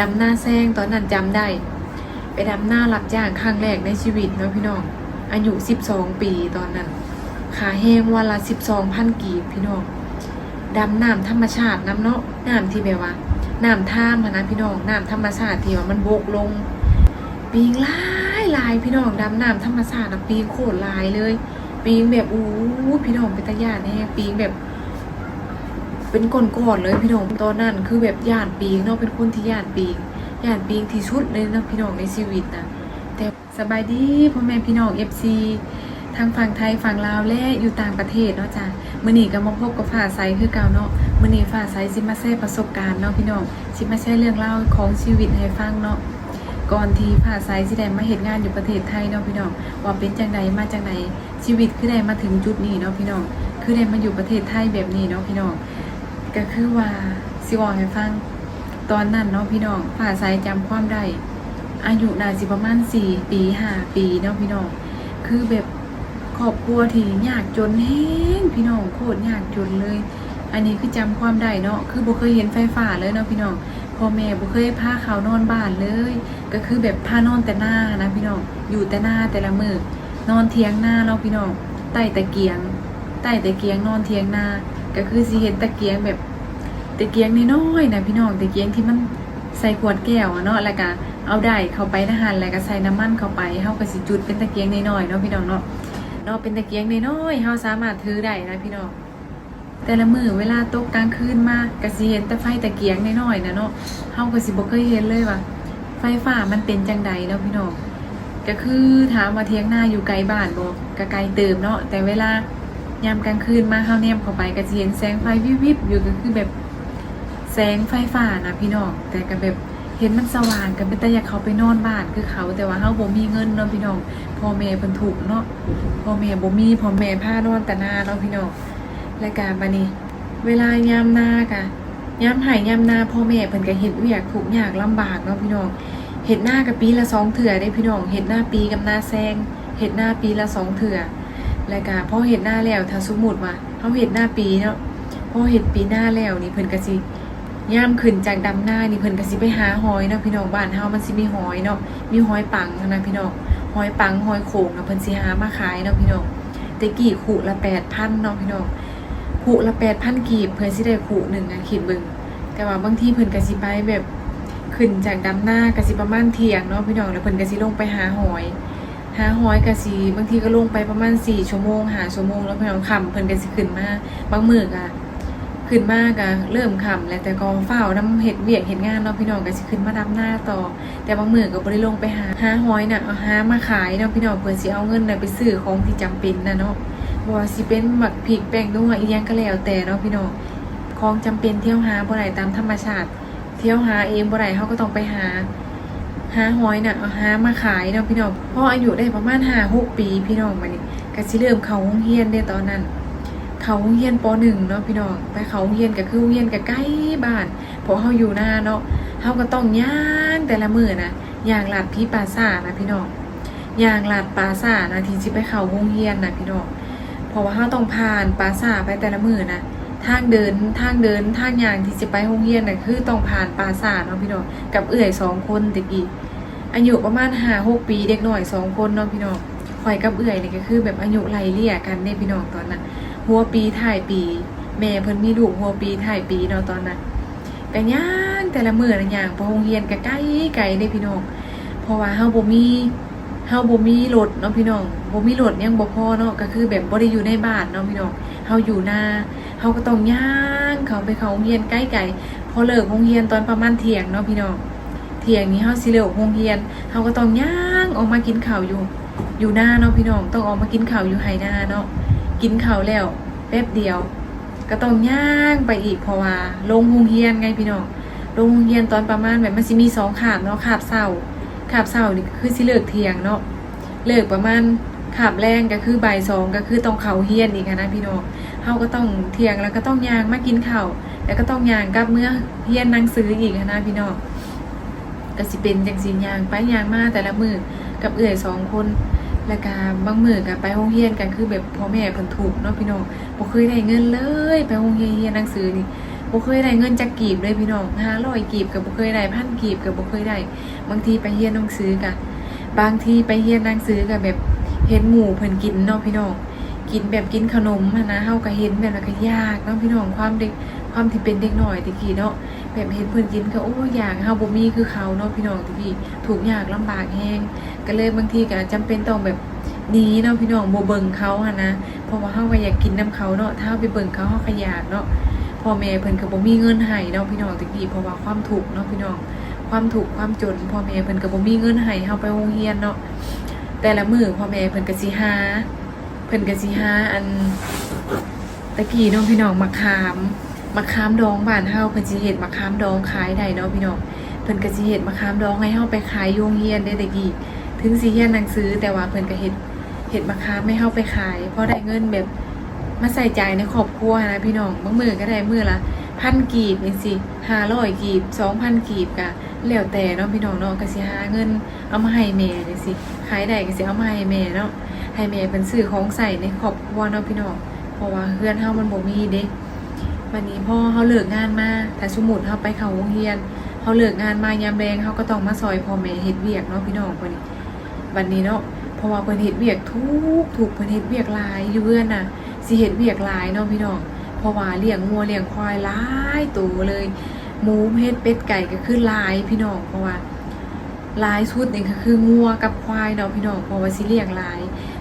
ดำหน้าแซงตอนนั้นจำได้ ไปดำหน้ารับจ้างครั้งแรกในชีวิตเนาะพี่น้อง อายุ12ปีตอนนั้นขาแห้งวันละ12พันกีบพี่น้องดำน้ำธรรมชาติน้ำเนาะน้ำที่แบบว่าน้ำท่ามนะพี่น้องน้ำธรรมชาติที่ว่ามันบกลงปีงลายลายพี่น้องดำน้ำธรรมชาตินะปีงโคตรลายเลย ปีงแบบอู้พี่น้องเป็นตาญาติแน่ปีงแบบ เป็นก้อนๆเลยพี่น้องตอนนั้นคือแบบญาติปีงเนาะเป็นคนที่ญาติปีงญาติปีงที่สุดเลยนะพี่น้องในชีวิตนะแต่สบายดีพ่อแม่พี่น้อง FC ทางฝั่งไทยฝั่งลาวและอยู่ต่างประเทศเนาะจ้ะมื้อนี้ก็มาพบกับฝ่าไซคือเก่าเนาะมื้อนี้ฝ่าไซสิมาแชร์ประสบการณ์เนาะพี่น้องสิมาแชร์เรื่องเล่าของชีวิตให้ฟังเนาะก่อนที่ผ่าไซสิได้มาเห็นงานอยู่ประเทศไทยเนาะพี่น้องว่าเป็นจังใดมาจังใดชีวิตคือได้มาถึงจุดนี้เนาะพี่น้องคือได้มาอยู่ประเทศไทยแบบนี้เนาะพี่น้อง ก็คือว่าสิบอกให้ฟัง ตอนนั้นเนาะพี่น้องผ่าไซจำความได้อายุน่าสิประมาณ4ปี5ปีเนาะพี่น้องคือแบบครอบครัวที่ยากจนแห้งพี่น้องโคตรยากจนเลย อันนี้คือจำความได้เนาะคือบ่เคยเห็นไฟฟ้าเลยเนาะพี่น้องพ่อแม่บ่เคยพาเขานอนบ้านเลย ก็คือแบบพานอนแต่หน้านะพี่น้องอยู่แต่หน้าแต่ละมือนอนเทียงหน้าเราะพี่น้องใต้แตะเกียงใต้แตะเกียงนอนเทียงหน้า ก็คือสิเห็นตะเกียงแบบตะเกียงน้อยๆนะพี่น้องตะเกียงที่มันใส่ขวดแก้วอะเนาะแล้วก็เอาได้เข้าไปนะหันแล้วก็ใส่น้ำมันเข้าไปเฮาก็สิจุดเป็นตะเกียงน้อยๆเนาะพี่น้องเนาะเนาะเป็นตะเกียงน้อยๆเฮาสามารถถือได้นะพี่น้องแต่ละมือเวลาตกกลางคืนมากก็สิเห็นแต่ไฟตะเกียงน้อยๆนะเนาะเฮาก็สิบ่เคยเห็นเลยว่าไฟฟ้ามันเป็นจังใดเนาะพี่น้องก็คือถามว่าเทียงหน้าอยู่ไกลบ้านบ่ก็ไกลเติมเนาะแต่เวลา ยามกลางคืนมาเฮาแนมเข้าไปก็สิเห็นแสงไฟวิบๆอยู่ก็คือแบบแสงไฟฟ้านะพี่น้องแต่ก็แบบเห็นมันสว่างก็เป็นแต่อยากเขาไปนอนบ้านคือเขาแต่ว่าเฮาบ่มีเงินเนาะพี่น้องพ่อแม่เพิ่นถูกเนาะพ่อแม่บ่มีพ่อแม่พานอนแต่หน้าเนาะพี่น้องและการบัดนี้ เวลายามหน้ากะยามหายยามหน้าพ่อแม่เพิ่นก็เฮ็ดเวียกทุกอยางลำบากเนาะพี่น้องเฮ็ดหน้ากับปีละสองเถื่อได้พี่น้องเฮ็ดหน้าปีกับหน้าแซงเฮ็ดหน้าปีละสองเถื่อ แล้วก็พอเฮ็ดหน้าแล้วถ้าสมมุติว่าเฮาเฮ็ดหน้าปีเนาะพอเฮ็ดปีหน้าแล้วนี่เพิ่นก็สิย่ามขึ้นจากดำหน้านี่เพิ่นก็สิไปหาหอยเนาะพี่น้องบ้านเฮามันสิมีหอยเนาะมีหอยปังนะพี่น้องหอยปังหอยโขงเนาะเพิ่นสิหามาขายเนาะพี่น้องต่กี่ขู่ละ8,000เนาะพี่น้องขู่ละแปดพันกีบเพื่อสิได้ขู่หนึ่งอะขีดเบึงแต่ว่าบางทีเพิ่นกสิไปแบบขึ้นจากดำหน้ากสิประมาณเที่ยงเนาะพี่น้องแล้วเพิ่นกสิลงไปหาหอย หาห้อยกสิบางทีก็ลงไปประมาณสี่ชั่วโมงหาชั่วโมงแล้วพี่น้องคำเพิ่นกสิขึ้นมาบางมือก็ขึ้นมากะเริ่มค่ำแล้วแต่ก็เฝ้าน้ำเห็ดเวียกเห็ดงานเนาะพี่น้องก็สิขึ้นมาดำหน้าต่อ แต่บางมือก็บ่ได้ลงไปหาหาหอยน่ะเอาหามาขายเนาะพี่น้องเพื่อสิเอาเงินน่ะไปซื้อของที่จำเป็นน่ะเนาะบ่ว่าสิเป็นหมักพริกแป้งนัวอีหยังก็แล้วแต่เนาะพี่น้องของจำเป็นเที่ยวหาบ่ได้ตามธรรมชาติ เที่ยวหาเองบ่ได้เฮาก็ต้องไปหา หาหอยน่ะเอาหามาขายเนาะพี่น้องพออายุได้ประมาณ5 6ปีพี่น้องมานี่ก็สิเริ่มเข้าโรงเรียนได้ตอนนั้น เข้าโรงเรียนป .1 เนาะพี่น้องไปเข้าโรงเรียนก็คือโรงเรียนก็ใกล้บ้านเพราะเฮาอยู่หน้าเนาะเฮาก็ต้องย่างแต่ละมือนะย่างหลาดพี่ปราสานะพี่น้องย่างหลาดปราสานะที่สิไปเข้าโรงเรียนนะพี่น้องเพราะว่าเราต้องผ่านปราสาไปแต่ละมือนะ ทางเดินทางเดินทางอย่างที่จะไปโรงเรียนน่ะคือต้องผ่านปราสาทเนาะพี่น้องกับเอื่อยสองคนตะกี้อายุประมาณห้าหกปีเด็กหน่อยสองคนเนาะพี่น้องข่อยกับเอื่อยนี่ก็คือ แบบอายุไล่เลี่ยกันเนี่ยพี่น้องตอนนั้นหัวปีถ่ายปี แม่เพิ่นมีลูกหัวปีถ่ายปีเนาะตอนนั้นก็ย่างแต่ละมือนะย่างไปโรงเรียนก็ไกล้ไกลเด้พี่น้องเพราะว่าเฮาบ่มีเฮาบ่มีรถเนาะพี่น้องบ่มีรถยังบ่พอเนาะก็คือแบบบ่ได้อยู่ในบ้านเนาะพี่น้องเฮาอยู่หน้า เฮาก็ต้องย่างเขาไปเขาโรงเรียนใกล้ๆพอเลิกโรงเรียนตอนประมาณเที่ยงเนาะพี่น้องเที่ยงนี้เฮาสิเลิกโรงเรียนเฮาก็ต้องย่างออกมากินข้าวอยู่ อยู่หน้าเนาะพี่น้องต้องออกมากินข้าวอยู่ไหนาเนาะกินข้าวแล้วแป๊บเดียว ก็ต้องย่างไปอีกเพราะว่าลงโรงเรียนไงพี่น้องลงโรงเรียนตอนประมาณแบบมันสิมีสองคาบเนาะคาบเช้าขาบเสาร์นี่คือสิเลิกเที่ยงเนาะเลิกประมาณขาบแรงก็คือบ่ายสองก็คือต้องเขาเฮียนอีกนะพี่น้องาก็ต้องเที่ยงแล้วก็ต้องยางมากินข้าวแล้วก็ต้องยางกับเมื่อเฮียนหนังสืออีกนะพี่น้องก็สิเป็นจังสิยางไปยางมาแต่ละมือกับเอื่อยสองคนแล้วก็บางมือก็ไปโรงเรียนกันคือแบบพ่อแม่เพิ่นถูกเนาะพี่น้องบ่เคยได้เงินเลย ไปโรงเรียนเรียนหนังสือนี่บ่เคยได้เงินจักกีบเลยพี่น้อง500กีบก็บ่เคยได้พันกีบก็บ่เคยได้บางทีไปเรียนหนังสือก็บางทีไปเรียนหนังสือก็แบบเห็นหมู่เพิ่นกินเนาะพี่น้อง กินแบบกินขนมนะเฮาก็เห็นแบบนั้นก็ยากเนาะพี่น้องความเด็กความที่เป็นเด็กหน้อยตะกี้เนาะแบบเห็นเพิ่อนกินก็โอ้อยากเฮาบ่มีคือเขาเนาะพี่น้องตะกี้ถูกยากลำบากแฮงก็เลยบางทีก็จำเป็นต้องแบบนีเนาะพี่น้องบ่เบิ่งเขาหันนะเพราะว่าเฮาก็อยากกินน้ำเขาเนาะถ้าไปเบิ่งเขาเฮาก็อยากเนาะพ่อแม่เพิ่นก็บ่มีเงินให้เนาะพี่น้องตะกี้เพราะว่าความทุกเนาะพี่น้องความทุกความจนพ่อแม่เพิ่นก็บ่มีเงินให้เฮาไปโรงเรียนเนาะแต่ละมื้อพ่อแม่เพิ่นก็สิหา เพิ่นก็สิหาอันตะกี้น้องพี่น้องมะขามมะขามดองบ้านเฮาเพิ่นสิเฮ็ดมะขามดองขายได้เนาะพี่น้องเพิ่นก็สิเฮ็ดมะขามดองให้เฮาไปขายโรงเรียนได้ตะกี้ถึงสิเรียนหนังสือแต่ว่าเพิ่นก็เฮ็ดเฮ็ดมะขามให้เฮาไปขายเพราะได้เงินแบบมาใส่ใจในครอบครัวนะพี่น้องบางมื้อก็ได้มื้อละพันกีบจังซี่500กีบ2,000กีบก็แล้วแต่เนาะพี่น้องเนาะก็สิหาเงินเอามาให้แม่จังซี่ขายได้ก็สิเอามาให้แม่เนาะ ให้แม่เป็นซื้อของใส่ในครอบครัวเนาะพี่น้องเพราะว่าเพื่อนเฮามันบ่มีเด้วันนี้พ่อเฮาเลิกงานมาแต่สมมุติเฮาไปเข้าโรงเรียนเฮาเลิกงานมายามแลงเฮาก็ต้องมาซอยพ่อแม่เฮ็ดเวียกเนาะพี่น้องเพิ่นนี่วันนี้เนาะเพราะว่าเพิ่นเฮ็ดเวียกทุกทุกเพิ่นเฮ็ดเวียกหลายอยู่เพื่อนน่ะสิเฮ็ดเวียกหลายเนาะพี่น้องเพราะว่าเลี้ยงงัวเลี้ยงควายหลายตัวเลยหมูเฮ็ดเป็ดไก่ก็คือหลายพี่น้องเพราะว่าหลายชุดนี่ก็คืองัวกับควายเนาะพี่น้องเพราะว่าสิเลี้ยงหลาย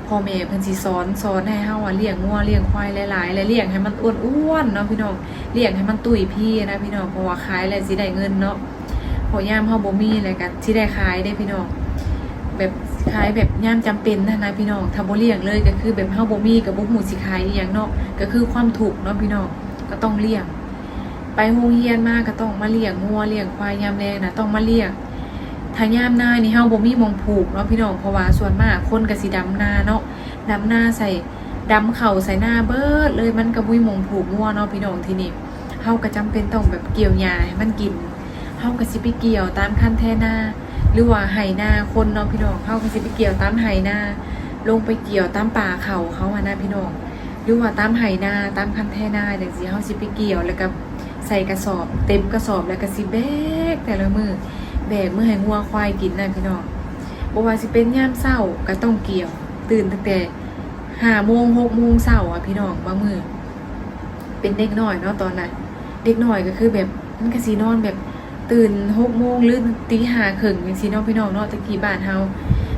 พ่อแม่เพิ่นสิสอนสอนให้เฮาว่าเลี้ยงงัวเลี้ยงควายหลายๆและเลี้ยงให้มันอ้วนๆเนาะพี่น้องเลี้ยงให้มันตุ้ยพี่นะพี่น้องเพราะว่าขายแล้วสิได้เงินเนาะพอยามเฮาบ่มีแล้วก็สิได้ขายได้พี่น้องแบบขายแบบยามจำเป็นนะนะพี่น้องถ้าบ่เลี้ยงเลยก็คือแบบเฮาบ่มีก็บ่ฮู้สิขายอีหยังเนาะก็คือความทุกเนาะพี่น้องก็ต้องเลี้ยง ไปโรงเรียนมาก็ต้องมาเลี้ยงงัวเลี้ยงควายยามแลงนะต้องมาเลี้ยง ถ้ายามหน้านี่เฮาบ่มีมองผูกเนาะพี่น้องเพราะว่าส่วนมากคนก็สิดำหน้าเนาะดำหน้าใส่ดำเข่าใส่หน้าเบิดเลยมันก็บ่มีมองผูกงัวเนาะพี่น้องที่นี่เฮาก็จำเป็นต้องแบบเกี่ยวหญ้าให้มันกินเฮาก็สิไปเกี่ยวตามคันแท่นาหรือว่าไหน้าคนเนาะพี่น้องเฮาก็สิไปเกี่ยวตามไหน้า ลงไปเกี่ยวตามป่าเขาเขาอะนะพี่น้องหรือว่าตามไหน้าตามคันแท่นาจังซี่เฮาสิไปเกี่ยวแล้วก็ใส่กระสอบ เต็มกระสอบแล้วก็สิแบกแต่ละมือ แบกเมื่อให้งัวควายกินนะพี่น้องบ่ว่าสิเป็นยามเช้าก็ต้องเกี่ยว ตื่นตั้งแต่ห้าโมงหกโมงเช้าอะพี่น้องบางมือเป็นเด็กน้อยเนาะตอนนั้นเด็กน้อยก็คือแบบมันก็สินอนแบบตื่นหกโมงหรือตีห้าครึ่งจังซี่เนพี่น้องเนาะตะกี้บ้านเฮา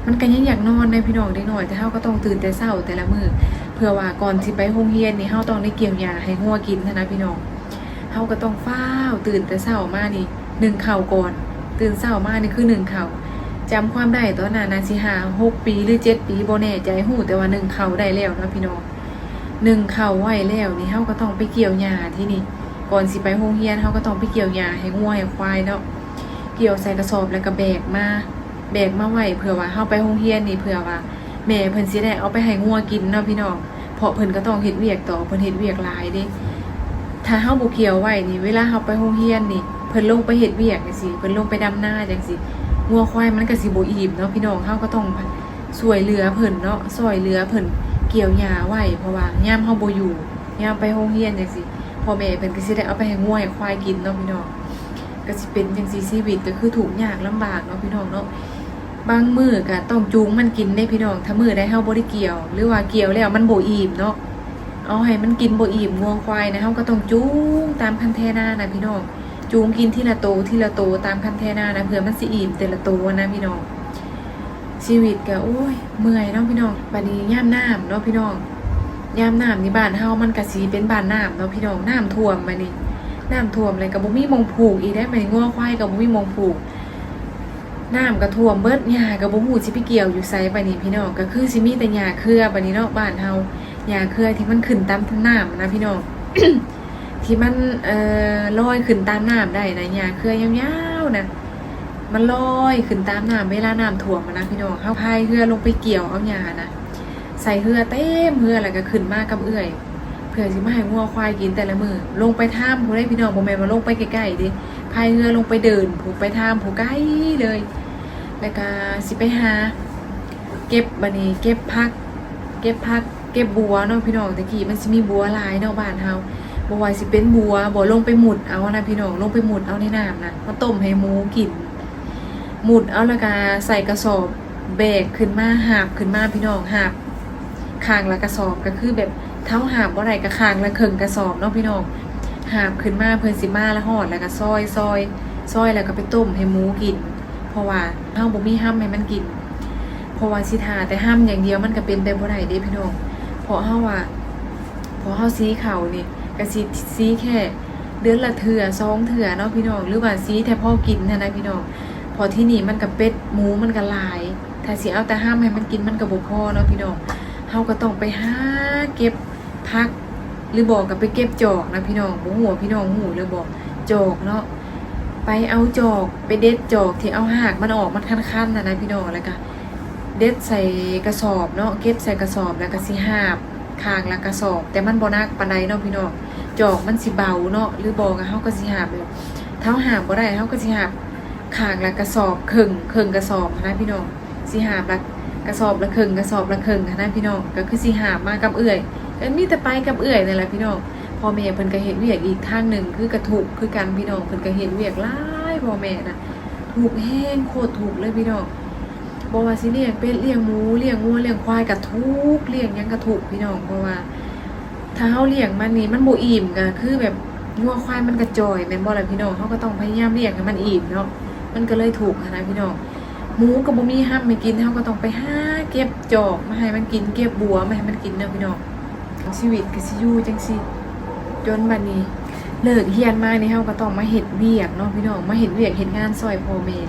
มันก็ยังอยากนอนในพี่น้องเด็กน้อยแต่เฮาก็ต้องตื่นแต่เช้าแต่ละมื้อเพื่อว่าก่อนสิไปโรงเรียนนี่เฮาต้องได้เกี่ยวหญ้าให้งัวกินนะพี่น้องเฮาก็ต้องฟ้าตื่นแต่เช้ามานี่หนึ่งข้าวก่อน ตื่นเช้ามากนี่คือหนึ่งเขาจำความได้ตอนนั้นนะสิหาหกปีหรือเจ็ดปีโบแน่ใจหูแต่ว่าหนึ่งเขาได้แล้วนะพี่น้องหนึ่งเขาไหวแล้วนี่เฮาก็ต้องไปเกี่ยวหญ้าที่นี่ก่อนสิไปโรงเรียนเฮาก็ต้องไปเกี่ยวหญ้าให้งัวให้ควายเนาะเกี่ยวใส่กระสอบแล้วก็แบกมาแบกมาไหวเผื่อว่าเฮาไปโรงเรียนนี่เผื่อว่าแม่เพิ่นสิได้เอาไปให้งัวกินเนาะพี่น้องเพราะเพิ่นก็ต้องเฮ็ดเวียกต่อเพิ่นเฮ็ดเวียกหลายเด้ถ้าเฮาบ่เกี่ยวไว้นี่เวลาเฮาไปโรงเรียนนี่ เพิ่นลงไปเฮ็ดเวียกจังซี่เพิ่นลงไปดำนาจังซี่งัวควายมันก็สิบ่อิ่มเนาะพี่น้องเฮาก็ต้องช่วยเหลือเพิ่นเนาะช่วยเหลือเพิ่นเกี่ยวหญ้าไว้เพราะว่ายามเฮาบ่อยู่ยามไปโรงเรียนจังซี่พ่อแม่เพิ่นก็สิได้เอาไปให้งัวให้ควายกินเนาะพี่น้องก็สิเป็นจังซี่ชีวิตก็คือทุกยากลำบากเนาะพี่น้องเนาะบางมือก็ต้องจูงมันกินได้พี่น้อง ถ้ามือใดเฮาบ่ได้เกี่ยว หรือว่าเกี่ยวแล้วมันบ่อิ่มเนาะเอาให้มันกินบ่อิ่มงวงควายนะเฮาก็ต้องจูงตามคันแทนานะพี่น้อง จูงกินทีละโตทีละโตตามคันแทนานะเพื่อมันสิอิ่มแต่ละโตนะพี่น้องชีวิตก็โอ้ยเมื่อยเนาะพี่น้องบัดนี้ยามน้ำเนาะพี่น้องยามน้ำนี่บ้านเฮามันก็สิเป็นบ้านน้ำเนาะพี่น้องน้ำท่วมบัดนี้น้ำท่วมเลยก็บ่มีหมงผูกอีได้ไหมงัวควายก็บ่มีหมงผูกน้ำก็ท่วมเบิดหญ้าก็บ่ฮู้สิไปเกี่ยวอยู่ไสบัดนี้พี่น้องก็คือสิมีแต่หญ้าเครือบัดนี้เนาะบ้านเฮาหญ้าเครือที่มันขึ้นตามน้ำนะพี่น้อง ที่มันเอ่อลอยขึ้นตามน้ำได้นะหญ้าเครือยาวๆนะมันลอยขึ้นตามน้ำเวลาน้ำท่วมนะพี่น้องเฮาพายเรือลงไปเกี่ยวเอาหญ้านะใส่เรือเต็มเรือแล้วก็ขึ้นมากับเอื้อยเพื่อสิมาให้งัวควายกินแต่ละมือลงไปท่ามผู้ได้พี่น้องบ่แม่นว่าลงไปใกล้ๆดิพายเรือลงไปเดินผู้ไปท่ามผู้ใกล้เลย แล้วก็สิไปหา เก็บบัดนี้เก็บผัก เก็บผักเก็บบัวเนาะพี่น้องตะกี้มันสิมีบัวลายเนาะบ้านเฮา บว่าสิเป็นบัวบ่ลงไปหมุดเอานะพี่น้องลงไปหมุดเอาในน้ำนะมาต้มให้หมูกิน หมุดเอาล้วก็ใส่กระสอบแบกขึ้นมาหาบขึ้นมาพี่น้องหาบคางละกระสอบก็คือแบบเท้าหาบบ่าได้ก็คางละครึ่งกระสอบเนาะพี่น้องหาบขึ้นมาเพิ่อนสิมาแล้วหอดแล้วก็ซอยซอยซอยแล้วก็ไปต้มให้หมูกิน เพราะว่าเฮาบ่มีห้ามให้มันกิน เพราะว่าสิทาแต่ห้ามอย่างเดียวมันก็เป็นไปบ่ได้เด้พี่น้องเพราะเฮาว่าเพราะเฮาซีเขานี่ ก็สิซีแค่เดือนละเถื่อสองเถื่อเนาะพี่น้องหรือว่าซีแต่พ่อกินนะนะพี่น้องพอที่นี่มันกับเป็ดหมูมันก็หลาย ถ้าสิเอาแต่ห้ามให้มันกินมันก็บ่พอเนาะพี่น้องเฮาก็ต้องไปหาเก็บพักหรือบอกกับไปเก็บจอกนะพี่น้องหัวพี่น้องหูหรือบอกจอกเนาะไปเอาจอกไปเด็ดจอกที่เอาหากมันออกมันคันๆนะนะพี่น้องแล้วก็เด็ดใส่กระสอบเนาะเก็บใส่กระสอบแล้วก็สิหาบคางละกระสอบ แต่มันบ่นักปานใดเนาะพี่น้อง จอกมันสิเบาเนาะหรือบอกอะเฮาก็สิหาบแบบเท้าหาบบ่ได้เฮาก็สิหาบขางละกระสอบครึ่งครึ่งกระสอบนะพี่น้องสิหาบละกระสอบละครึ่งกระสอบละครึ่งนะพี่น้องก็คือสิหาบมากับเอื้อยก็มีแต่ไปกับเอื้อยนี่แหละพี่น้องพ่อแม่เพิ่นก็เฮ็ดเวียกอีกทางหนึ่งคือกระถูกคือกันพี่น้องเพิ่นก็เฮ็ดเวียกหลายพ่อแม่น่ะถูกแห้งโคตรถูกเลยพี่น้องบ่ว่าสิเลี้ยงเป็ดเลี้ยงหมูเลี้ยงวัวเลี้ยงควายก็ถูกเลี้ยงยังก็ถูกพี่น้องเพราะว่า ถ้าเฮาเลี้ยงมันนี่มันบ่อิ่มก็คือแบบงัวควายมันกระจอยแม่นบ่ล่ะพี่น้องเฮาก็ต้องพยายามเลี้ยงให้มันอิ่มเนาะมันก็เลยถูกนะพี่น้องหมูก็บ่มีห้ามให้กินเฮาก็ต้องไปหาเก็บจอกมาให้มันกินเก็บบัวมาให้มันกินเนาะพี่น้องชีวิตก็สิอยู่จังซี่จนบัดนี้เลิกเรียนมานี่เฮาก็ต้องมาเฮ็ดเวียกเนาะพี่น้องมาเฮ็ดเวียกเฮ็ดงานซอยพ่อแม่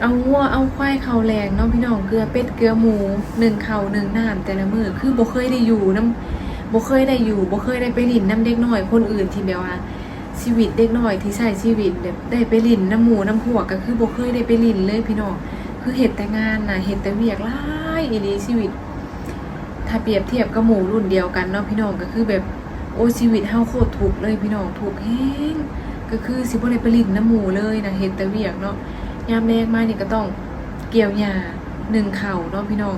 เอางัวเอาควายเขาแรงเนาะพี่น้องเกลือเป็ดเกลือหมูหนึ่งเขาหนึ่งน้ำแต่ละมือคือบ่เคยได้อยู่นํ บ่เคยได้อยู่บ่เคยได้ไปลินน้ำเด็กน้อย คนอื่นที่แบบว่าชีวิตเด็กน้อยที่ใช้ชีวิตแบบได้ไปลินน้ำหมูน้ำพวกก็คือบ่เคยได้ไปลินเลยพี่น้องคือเฮ็ดแต่งานน่ะเฮ็ดแต่เวียกหลายอีหลีชีวิต ถ้าเปรียบเทียบกับหมู่รุ่นเดียวกันเนาะพี่น้องก็คือแบบโอ้ชีวิตเฮาโคตรทุกข์เลยพี่น้องทุกข์แฮงก็คือสิบ่ได้ไปลินน้ำหมูเลยนะเฮ็ดแต่เวียกเนาะยามแลงมานี่ก็ต้องเกี่ยวหญ้านึ่งข้าเนาะพี่น้อง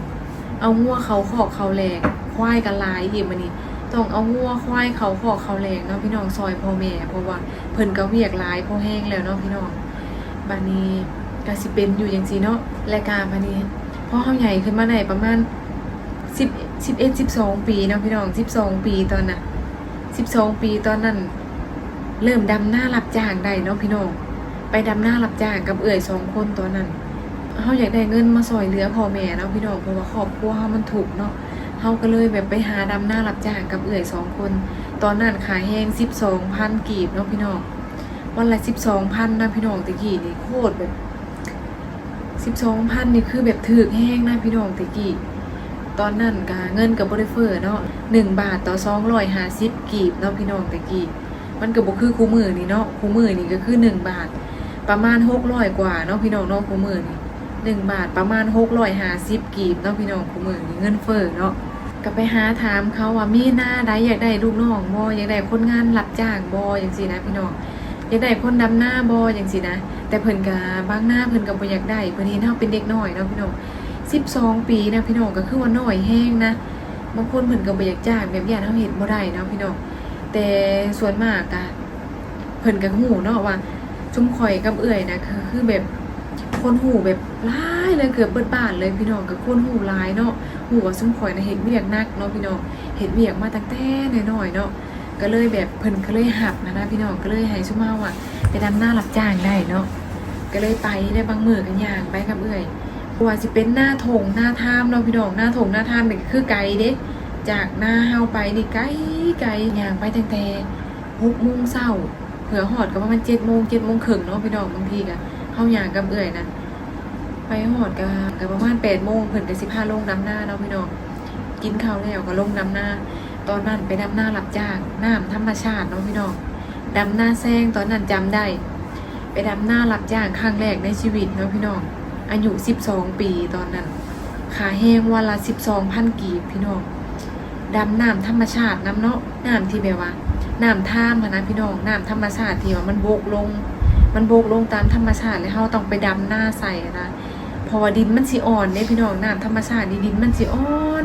เอางัวเขาขอกเขาแรง ควายกันลายอีกมื้อนี้ต้องเอางัวควายเขาขอเขาแรงเนาะพี่น้องซอยพ่อแม่เพราะว่าเพิ่นก็เวียกลายพอแห้งแล้วเนาะพี่น้องบัดนี้ก็สิเป็นอยู่จังซี่เนาะรายการบัดนี้พอเฮาใหญ่ขึ้นมาได้ประมาณ10 11 12ปีเนาะพี่น้อง12ปีตอนน่ะ12ปีตอนนั้น เริ่มดำหน้ารับจ้างได้เนาะพี่น้องไปดำหน้ารับจ้างกับเอื่อยสองคนตอนนั้นเฮาอยากได้เงินมาซอยเหลือพ่อแม่เนาะพี่น้องเพราะว่าครอบครัวเฮามันถูกเนาะ เฮาก็เลยแบบไปหาดำหน้ารับจ้างกับเอื่อยสองคน ตอนนั้นขายแห้งสิบสองพันกีบเนาะพี่น้องวันละสิบสองพันนะพี่น้องตะกี้นี่โคตรแบบสิบสองพันนี่คือแบบถือแห้งนะพี่น้องตะกี้ตอนนั้นกาเงินกับบริเฟอร์เนาะหนึ่งบาทต่อสองร้อยห้าสิบกีบเนาะพี่น้องตะกี้มันก็บ่คือคู่มือนี่เนาะคู่มือนี่ก็คือหนึ่งบาท ประมาณหกร้อยกว่าเนาะพี่น้องเนาะคู่มือนี่หนึ่งบาทประมาณหกร้อยห้าสิบกีบเนาะพี่น้องคู่มือนี่เงินเฟอ้อเนาะ ก็ไปหาถามเขาว่ามีหน้าใดอยากได้ลูกน้องบ่อยากได้คนงานรับจ้างบ่อย่างซี่นะพี่น้องอยากได้คนดำหน้าบ่อย่างซี่นะ แต่เพิ่นก็บางหน้าเพิ่นก็บ่อยากได้เพิ่นเห็นเฮาเป็นเด็กน้อยเนาะพี่น้อง12ปีนะพี่น้องก็คือว่าน้อยแฮงนะบางคนเพิ่นก็บ่อยากจ้างแบบญาติเฮาเฮ็ดบ่ได้เนาะพี่น้องแต่ส่วนมากก็เพิ่นก็ฮู้เนาะว่าชุมข่อยกับเอื้อยนะคือแบบ คนหูแบบหลายเลยเกือบเบิดบานเลยพี่น้องก็คนหูหลายเนาะหูว่าซุ้มข่อยนะเห็ดเวียกหนักเนาะพี่น้องเห็ดเวียกมาตั้งแต่น้อยๆเนาะก็เลยแบบเพิ่นก็เลยหับนะนะพี่น้องก็เลยให้ซุมเฮาอะไปดำหน้ารับจ้างได้เนาะก็เลยไปได้บางมือกันย่างไปกับเอื้อยเพราะว่าสิเป็นหน้าถงหน้าท่ามเนาะพี่น้องหน้าถงหน้าท่ามนี่ก็คือไกลเด้จากหน้าเฮาไปนี่ไกลไกลย่างไปตั้งแต่6โมงเช้าเผื่อฮอดก็ประมาณ7โมง7โมงครึ่งเนาะพี่น้องบางทีก็ เฮาย่างกับเอื้อยนะไปหอดกนกับประมาณแปดโมงเพิ่นก็สิพาลงดำหน้าเนาะพี่น้องกินข้าวแล้วก็ลงดำหน้า ตอนนั้นไปดำหน้ารับจ้างน้ำธรรมชาติเนาะพี่น้องดำหน้าแซงตอนนั้นจำได้ ไปดำหน้ารับจ้างครั้งแรกในชีวิตเนาะพี่น้องอายุสิบสองปีตอนนั้นขาแห้งวันละสิบสองพันกีบพี่น้องดำน้ำธรรมชาติน้ำเนาะน้ำที่แบบว่าน้ำท่ามนะพี่น้องน้ำธรรมชาติที่ว่ามันโบกลง มันโบกลงตามธรรมชาติเลยเฮาต้องไปดำหน้าใส่นะพราะว่าดินมันสิอ่อนเด้พี่น้องน้ำธรรมชาตินี่ดินมันสิอ่อน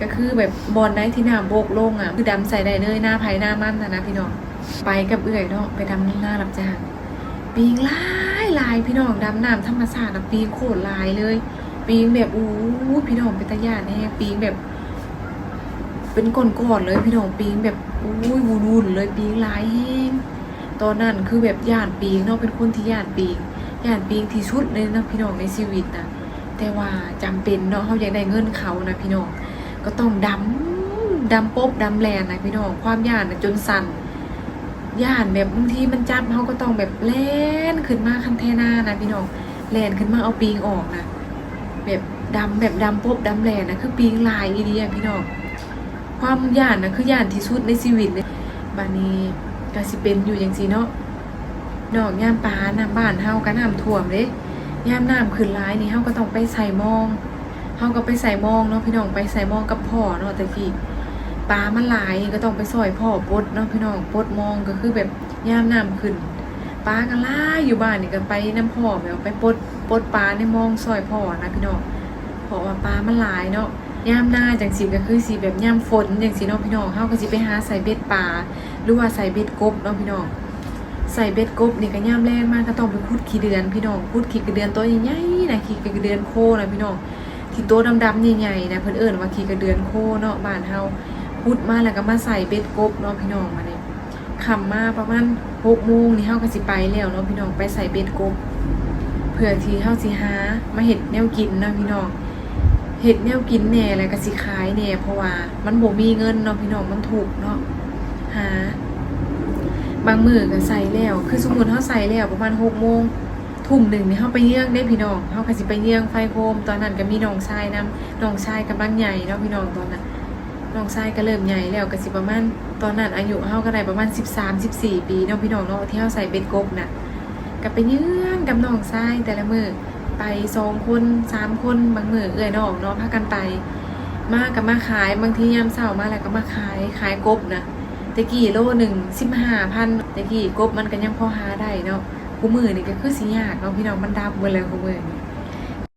ก็คือแบบบอลได้ที่หน้าโบกลงอะคือดำใส่ได้เลยหน้าไผ่หน้ามันนะนะพี่น้องไปกับเอื่อยเนาะไปดำหน้ารับจ้างปีงลายลายพี่น้องดำน้ำธรรมชาติอะปีงโคตรลายเลย ปีงแบบอู้พี่น้องเป็นตะยานแน่ปีงแบบ เป็นก้อนๆเลยพี่น้องปีงแบบอุ้วุ่นๆเลยปีงลายแห้ง ตอนนั้นคือแบบย่านปีงเนาะเป็นคนที่ย่านปีงย่านปีงที่สุดเลยนะพี่น้องในชีวิตนะแต่ว่าจำเป็นเนาะเขาอยากได้เงินเขานะพี่น้องก็ต้องดำดำปบดำแลนนะพี่น้องความย่านนะจนสั่นย่านแบบบางทีมันจับเขาก็ต้องแบบแล่นขึ้นมาคันเทน่านะพี่น้องแล่นขึ้นมาเอาปีงออกนะแบบดำแบบดำปบดำแลนนะคือปีงลายอีเดียพี่น้องความย่านนะคือย่านที่สุดในชีวิตเลยบานี้ ก็สิเป็นอยู่อย่างสีเนาะดอกย่ามปลาน้ำบ้านเฮาก็น้ำท่วมเด้ย่ามน้ำขึ้นร้ายนี่เฮาก็ต้องไปใส่มองเฮาก็ไปใส่มองเนาะพี่น้องไปใส่มองกับพ่อเนาะแต่กี้ปลามันหลายก็ต้องไปซอยพ่อปดเนาะพี่น้องปดมองก็คือแบบย่ามน้ำขึ้นปลาก็หล่ายอยู่บ้านนี่ก็ไปน้ำพ่อแบบไปปดปดปลาในมองซอยพ่อนะพี่น้องเพราะว่าปลามันหลายเนาะย่ามหน้าจังสีก็คือสีแบบย่ามฝนจังสีเนาะพี่น้องเฮาก็สิไปหาใส่เบ็ดปลา หรือว่าใส่เบ็ดกบเนาะพี่น้องใส่เบ็ดกบนี่ก็ย่ามแรงมากก็ต้องไปขุดขี้เดือนพี่น้องขุดขี้กระเดือนตัวใหญ่ๆนะขี้กระเดือนโคนะพี่น้องที่ตัวดำๆใหญ่ๆนะเพิ่นเอิ้นว่าขี้กระเดือนโคเนาะบ้านเฮาขุดมาแล้วก็มาใส่เบ็ดกบเนาะพี่น้องมาเนี่ยคำมาประมาณ6โมงนี่เฮาก็สิไปแล้วเนาะพี่น้องไปใส่เบ็ดกบเพื่อที่เฮาสิหามาเฮ็ดแนวกินเนาะพี่น้องเห็ดแนวกินแน่แล้วก็สิขายแน่เพราะว่ามันบ่มีเงินเนาะพี่น้องมันถูกเนาะ หา บางมือก็ใส่แล้ว คือสมมุติเฮาใส่แล้วประมาณ6โมงทุ่มหนึ่งนี่เฮาไปเยื่องได้พี่น้องเฮาก็สิไปเยื่องไฟโฮมตอนนั้นก็มีน้องชายนํน้องชายกำลังใหญ่เนาะพี่น้องตอนนั้นน้องชายก็เริ่มใหญ่แล้วก็สิประมาณตอนนั้นอายุเฮาก็ได้ประมาณ13 14ปีเนาะพี่น้องเนาะที่เฮาใส่เบ็ดกบน่ะก็ไปเยื่องกับน้องชายแต่ละมือไปสองคนสามคนบางมือเอื่อยน้อกเนาะพากันไป มากับมาขายบางทียามเช้ามาแล้วก็มาขายขายกบนะ ตะกี้โลหนึ่งสิบห้าพันตะกี้กบมันก็ยังพอหาได้เนาะกูมือนี่ก็คือสิยากเนาะพี่น้องมันดับหมดแล้วกูมือนี่